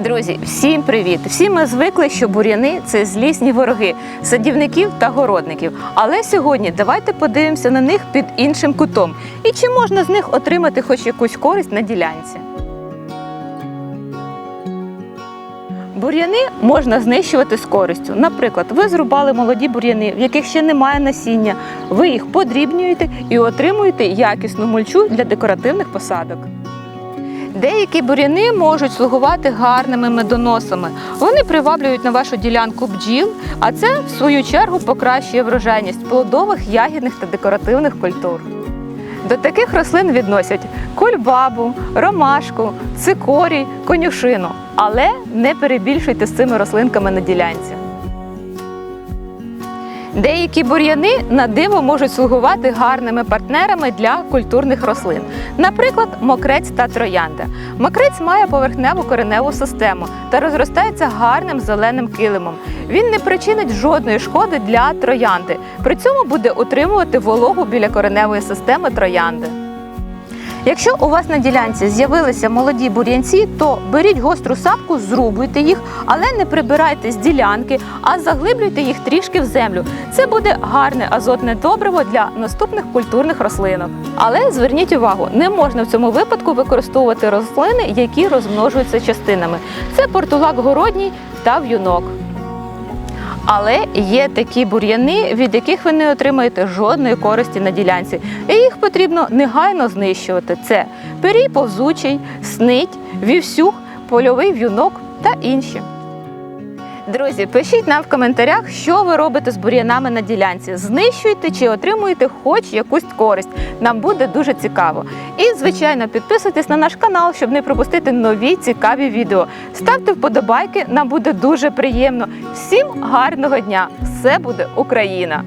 Друзі, всім привіт! Всі ми звикли, що бур'яни це злісні вороги садівників та городників. Але сьогодні давайте подивимося на них під іншим кутом. І чи можна з них отримати хоч якусь користь на ділянці? Бур'яни можна знищувати з користю. Наприклад, ви зрубали молоді бур'яни, в яких ще немає насіння. Ви їх подрібнюєте і отримуєте якісну мульчу для декоративних посадок. Деякі бур'яни можуть слугувати гарними медоносами. Вони приваблюють на вашу ділянку бджіл, а це, в свою чергу, покращує врожайність плодових, ягідних та декоративних культур. До таких рослин відносять кульбабу, ромашку, цикорій, конюшину. Але не перебільшуйте з цими рослинками на ділянці. Деякі бур'яни на диво можуть слугувати гарними партнерами для культурних рослин, наприклад, мокрець та троянда. Мокрець має поверхневу кореневу систему та розростається гарним зеленим килимом. Він не причинить жодної шкоди для троянди. При цьому буде утримувати вологу біля кореневої системи троянди. Якщо у вас на ділянці з'явилися молоді бур'янці, то беріть гостру сапку, зрубуйте їх, але не прибирайте з ділянки, а заглиблюйте їх трішки в землю. Це буде гарне азотне добриво для наступних культурних рослинок. Але зверніть увагу, не можна в цьому випадку використовувати рослини, які розмножуються частинами. Це портулак городній та в'юнок. Але є такі бур'яни, від яких ви не отримаєте жодної користі на ділянці. І їх потрібно негайно знищувати. Це пирій повзучий, снить, вівсюх, польовий в'юнок та інші. Друзі, пишіть нам в коментарях, що ви робите з бур'янами на ділянці. Знищуєте чи отримуєте хоч якусь користь. Нам буде дуже цікаво. І, звичайно, підписуйтесь на наш канал, щоб не пропустити нові цікаві відео. Ставте вподобайки, нам буде дуже приємно. Всім гарного дня! Все буде Україна!